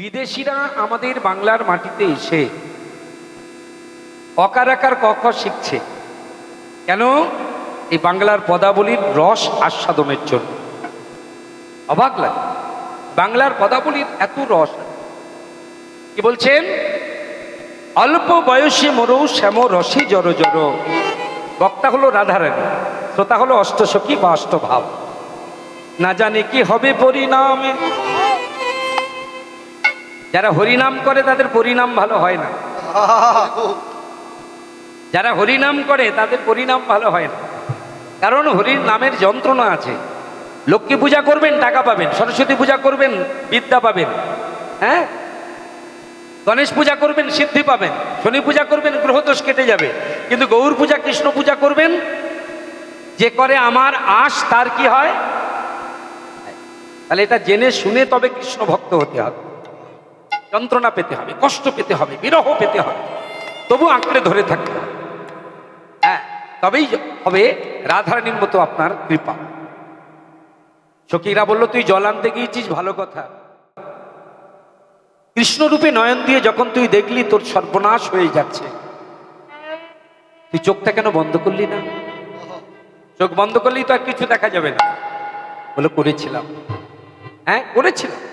বিদেশিরা আমাদের বাংলার মাটিতে এসে অকার অকারাকার কখ শিখছে। কেন? এই বাংলার পদাবলীর রস আস্বাদনের জন্য। অবাক লাগে। বাংলার পদাবলীর এত রস কি বলছেন? অল্প বয়সে মরৌ, শ্যাম রসে জর জর বক্তা হলো রাধারানী, শ্রোতা হলো অষ্টসখী বা অষ্টভাব। না জানে কি হবে পরিণামে। যারা হরিনাম করে, তাদের পরিণাম ভালো হয় না। যারা হরিনাম করে, তাদের পরিণাম ভালো হয় না। কারণ হরির নামের যন্ত্রণা আছে। লক্ষ্মী পূজা করবেন, টাকা পাবেন। সরস্বতী পূজা করবেন, বিদ্যা পাবেন। হ্যাঁ? গণেশ পূজা করবেন, সিদ্ধি পাবেন। শনি পূজা করবেন, গ্রহদোষ কেটে যাবে। কিন্তু গৌর পূজা, কৃষ্ণ পূজা করবেন, যে করে আমার আশ, তার কি হয়? তাহলে এটা জেনে শুনে তবে কৃষ্ণ ভক্ত হতে হবে। যন্ত্রণা পেতে হবে, কষ্ট পেতে হবে, বিরহ পেতে হবে। তবু আঁকড়ে ধরে থাকতে হবে। হ্যাঁ তবেই হবে রাধারানীর মতো আপনার কৃপা। সখীরা বলল, তুই জল আনতে গিয়েছিস, ভালো কথা। কৃষ্ণরূপে নয়ন দিয়ে যখন তুই দেখলি, তোর সর্বনাশ হয়ে যাচ্ছে। তুই চোখটা কেন বন্ধ করলি না? চোখ বন্ধ করলেই তো আর কিছু দেখা যাবে না। বলে, করেছিলাম। হ্যাঁ করেছিলাম।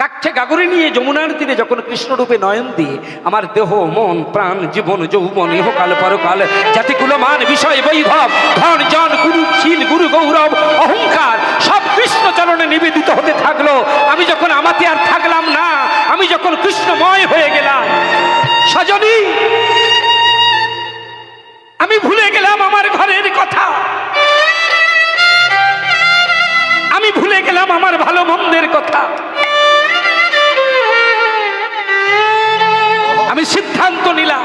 কাঠে গাগরে নিয়ে যমুনার তীরে যখন কৃষ্ণরূপে নয়ন দিয়ে আমার দেহ, মন, প্রাণ, জীবন, যৌবন, ইহকাল, পরকাল জাতিকুল মান বিষয়, বৈভব, ধন, জন, গুরু ছিল গুরু, গৌরব, অহংকার, সব কৃষ্ণ চরণে নিবেদিত হতে থাকল। আমি যখন আমাতে আর থাকলাম না, আমি যখন কৃষ্ণময় হয়ে গেলাম। সজনী, আমি ভুলে গেলাম আমার ঘরের কথা। আমি ভুলে গেলাম আমার ভালো মন্দের কথা। আমি সিদ্ধান্ত নিলাম।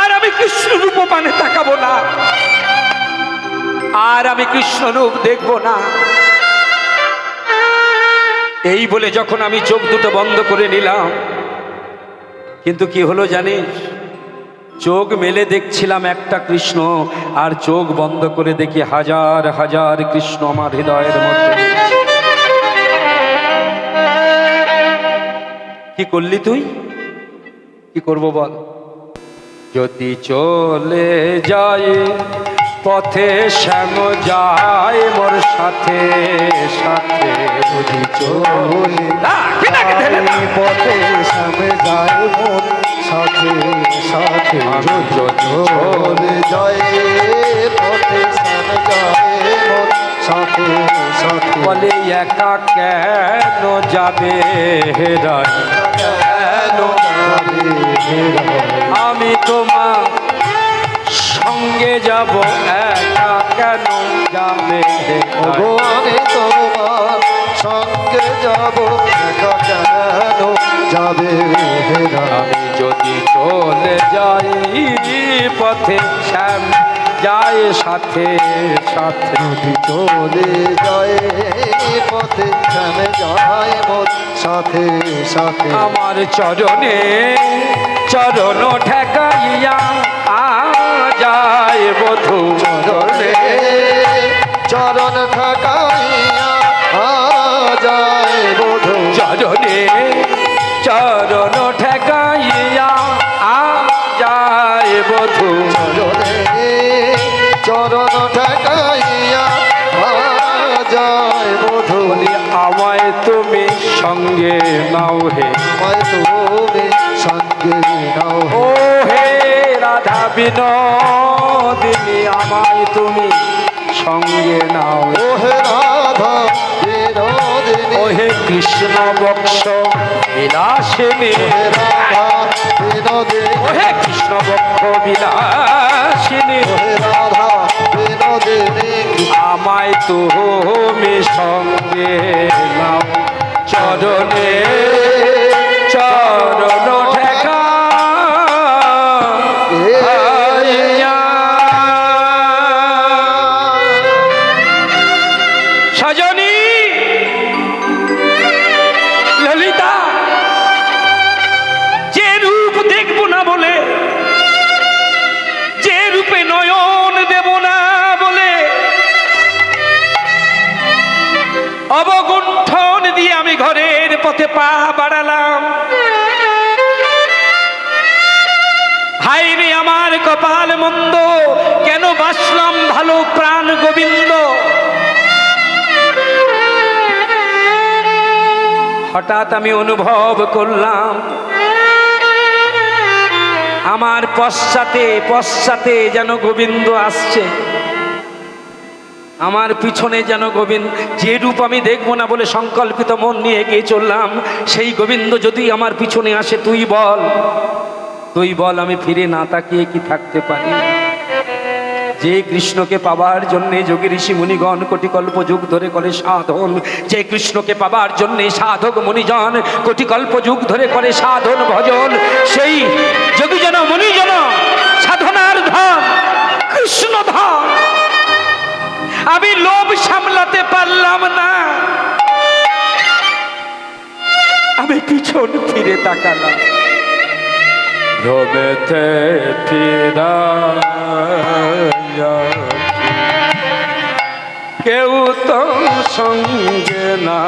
আর আমি কৃষ্ণ রূপ মানে তাকাবো না। আর আমি কৃষ্ণ রূপ দেখব না। এই বলে যখন আমি চোখ দুটো বন্ধ করে নিলাম, কিন্তু কি হলো জানিস? চোখ মেলে দেখছিলাম একটা কৃষ্ণ, আর চোখ বন্ধ করে দেখি হাজার হাজার কৃষ্ণ আমার হৃদয়ের মধ্যে। কি করলি তুই কি করব বল যদি চলে যায় পথে শ্যাম যায় মোর সাথে সাথে যদি চলে। পথে শ্যাম যায় মন সাথে সাথে যদি চলে যায় পথে শ্যাম যায় বলে একা কেন যাবে হেরাই? আমি তোমার সঙ্গে যাব একা কেন যাবে আমি তোমার সঙ্গে যাব একা কেন যাবে? আমি যদি চলে যাই পথে শ্যাম যায় সাথে সাথে চলে যায় পথে যায় মোর সাথে সাথে। আমার চরণে চরণ ঠেকাইয়া আ যায় বধূ। চরণে চরণ ঠেকাইয়া আ যায় বোধ। চরণ বিনোদিনী আমায় তুমি সঙ্গে নাও। ও হে রাধা বিনোদিনী। ও হে কৃষ্ণ বক্ষ বিলাসিনী। রাধা বিনোদিনী। ও হে কৃষ্ণ বক্ষ বিলাসিনী। হে রাধা বিনোদিনী। আমায় তুমি সঙ্গে নাও। চরণ পথে পা বাড়ালাম। হাই রে আমার কপাল মন্দ, কেন বাসলাম ভালো প্রাণ গোবিন্দ? হঠাৎ আমি অনুভব করলাম, আমার পশ্চাতে পশ্চাতে যেন গোবিন্দ আসছে। আমার পিছনে যেন গোবিন্দ, যে রূপ আমি দেখব না বলে সংকল্পিত মন নিয়ে এগিয়ে চললাম, সেই গোবিন্দ যদি আমার পিছনে আসে, তুই বল। তুই বল, আমি ফিরে না তাকিয়ে কি থাকতে পারি? যে কৃষ্ণকে পাবার জন্য যোগী ঋষি মুনিগণ কোটি কল্প যুগ ধরে করে সাধন, যে কৃষ্ণকে পাবার জন্য সাধক মুনিজন কোটি কল্প যুগ ধরে করে সাধন ভজন, সেই যোগী যোগীজন মুনিজন সাধনার ফিরে তাকালাম। ফিরা কেউ তো সঙ্গে না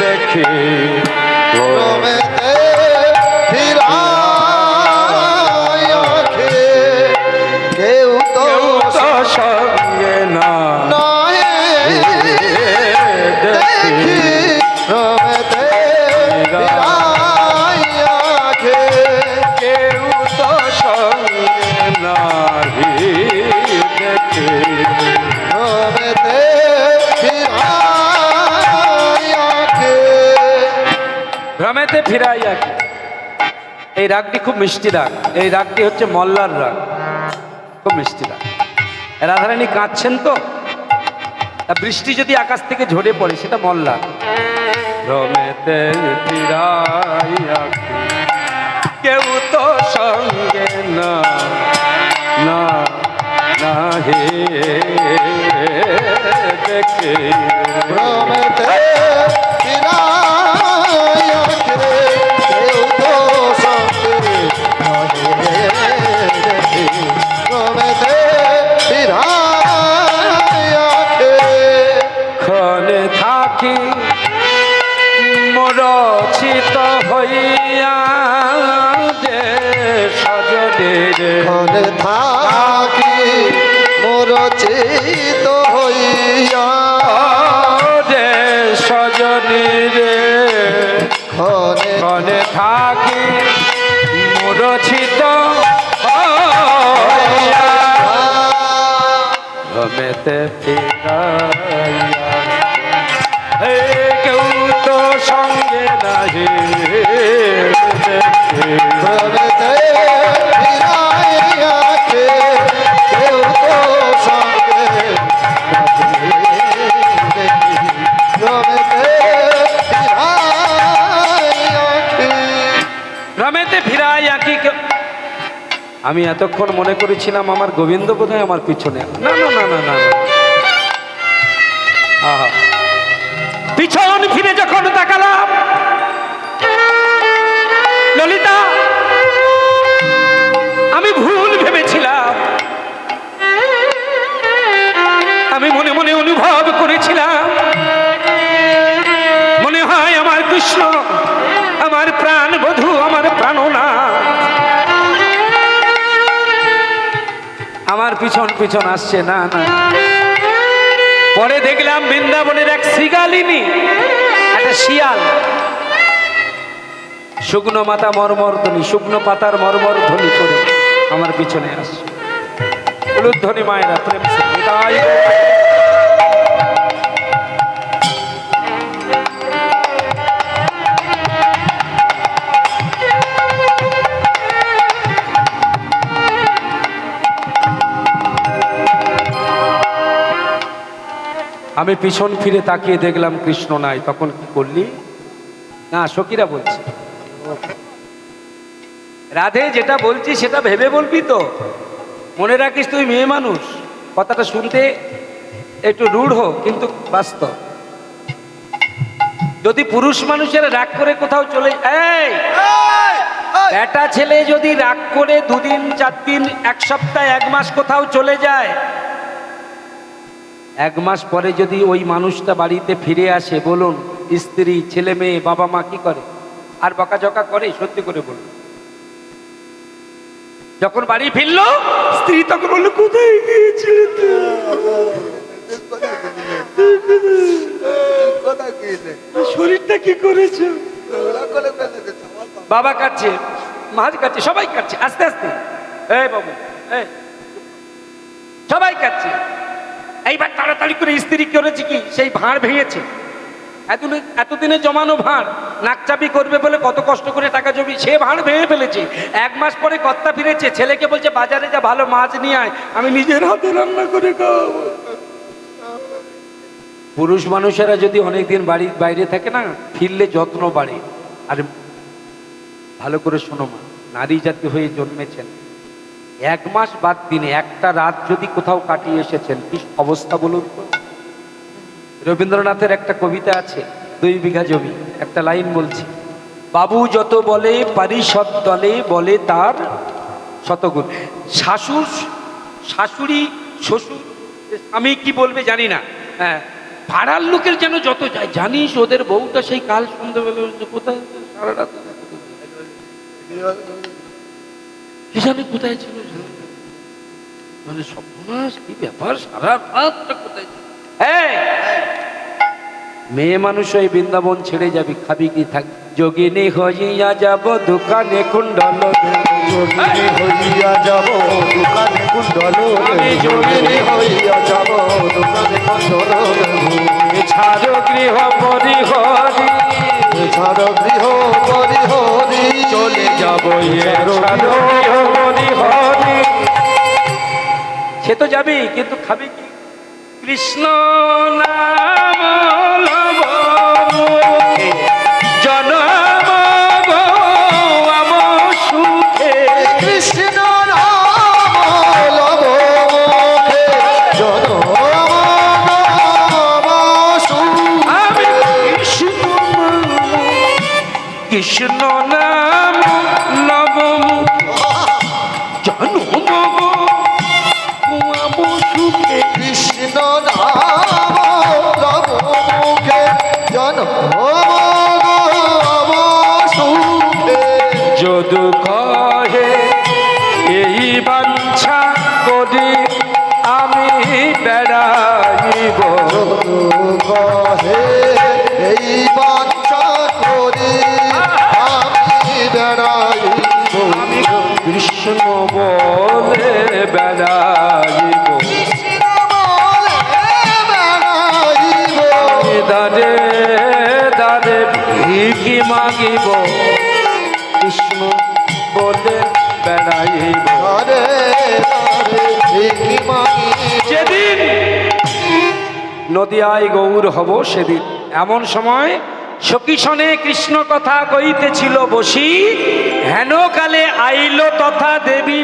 দেখে ভ্রমেতে ফিরাইয়া কি? এই রাগটি খুব মিষ্টি রাগ। এই রাগটি হচ্ছে মল্লার রাগ। খুব মিষ্টি রাগ। রাধারানী কাঁদছেন তো। বৃষ্টি যদি আকাশ থেকে ঝরে পড়ে, সেটা মল্লার। ভ্রমেতে ফিরাইয়া কি? কেউ তো সঙ্গে ফিরাইয়া। হে কেউ তো সঙ্গে নাহি। আমি এতক্ষণ মনে করেছিলাম আমার গোবিন্দ বোধহয় আমার পিছনে না না না না না। পিছন ফিরে যখন তাকালাম পিছন পিছন আসছে, না না। পরে দেখলাম বৃন্দাবনের এক শিগালিনী একটা শিয়াল। শুকনো মাথা মরমর ধ্বনি, শুকনো পাতার মরমর ধ্বনি করে আমার পিছনে আসছে। হলুদ ধ্বনি মায়েরা, প্রেম আমি পিছন ফিরে তাকিয়ে দেখলাম কৃষ্ণ নাই। তখন কি করলি? না, সখীরা বলছে। রাধে, যেটা বলছি সেটা ভেবে বলবি তো। মনে রাখিস তুই মেয়ে মানুষ। কথাটা শুনতে একটু রূঢ়, কিন্তু বাস্তব। যদি পুরুষ মানুষের রাগ করে কোথাও চলে এই! একটা ছেলে যদি রাগ করে দুদিন চার দিন এক সপ্তাহ, এক মাস কোথাও চলে যায় এক মাস পরে যদি ওই মানুষটা বাড়িতে ফিরে আসে, বলুন, স্ত্রী, ছেলে মেয়ে, বাবা মা কি করে? আর বকাঝকা করে, সত্যি করে বলুন। যখন বাড়ি ফিরলো, স্ত্রী তখন বলল, কোথায় গিয়েছিলে শরীরটা কি করেছে? বাবা। কাটছে মাঝ কাটছে সবাই কাটছে আস্তে আস্তে। এই বাবু সবাই কাটছে এইবার তাড়াতাড়ি করে স্ত্রী করেছে কি? সেই ভাঁড় ভেঙেছে। এতদিনে এতদিনে জমানো ভাঁড়, নাকচাপি করবে বলে কত কষ্ট করে টাকা জমি, সে ভাঁড় ভেঙে ফেলেছে। এক মাস পরে কর্তা ফিরেছে, ছেলেকে বলছে, বাজারে যা ভালো মাছ নিয়ে আয়, আমি নিজের হাতে রান্না করে খাওয়াবো পুরুষ মানুষেরা যদি অনেকদিন বাড়ির বাইরে থাকে না, ফিরলে যত্ন বাড়ে। আর ভালো করে শোনো মা, নারী জাতি হয়ে জন্মেছেন এক মাস বাদ দিনে একটা রাত যদি কোথাও কাটিয়ে এসেছেন, কি অবস্থা বলুন? রবীন্দ্রনাথের একটা কবিতা আছে, দুই বিঘা জমি, একটা লাইন বলছি, বাবু যত বলে পারি পারিষদ দলে বলে তার শতগুণ। শাশুর, শাশুড়ি, শ্বশুর আমি কি বলবে জানি না। হ্যাঁ ভাড়ার লোকের যেন যত যায়, জানিস ওদের বউটা সেই কাল সন্ধ্যাবেলা কোথায় সারা রাত কি জানি কোথায় ছিল? মানে সর্বনাশ কি ব্যাপার? সারা রাতটা কোথায় ছিল? মেয়ে মানুষ ওই বৃন্দাবন ছেড়ে যাবি খাবি কি থাক যোগিনী হইয়া যাব দোকানে কুণ্ডল। যোগিনী হইয়া যাব দোকানে কুণ্ডল। যোগিনী হইয়া যাব দোকানে কুণ্ডল। ছাড়ো গৃহ পরিহরি ছাড় গৃহ পরিহরি চলে যাব গৃহ সে তো যাবি কিন্তু খাবি কি? কৃষ্ণ নাম জনম সুখে। কৃষ্ণ। কৃষ্ণ যদু কহে এই বাঞ্ছা করি আমি বেড়াইব। কহে এই বাঞ্ছা করি আমি বেড়াইব আমি কৃষ্ণ বলে বেড়াইব। কৃষ্ণ বলে বেড়াইব। দারে নদিয়ায় গৌর হব সেদিন। এমন সময় সকিশনে কৃষ্ণ কথা কইতেছিল বসি হেন কালে আইল তথা দেবী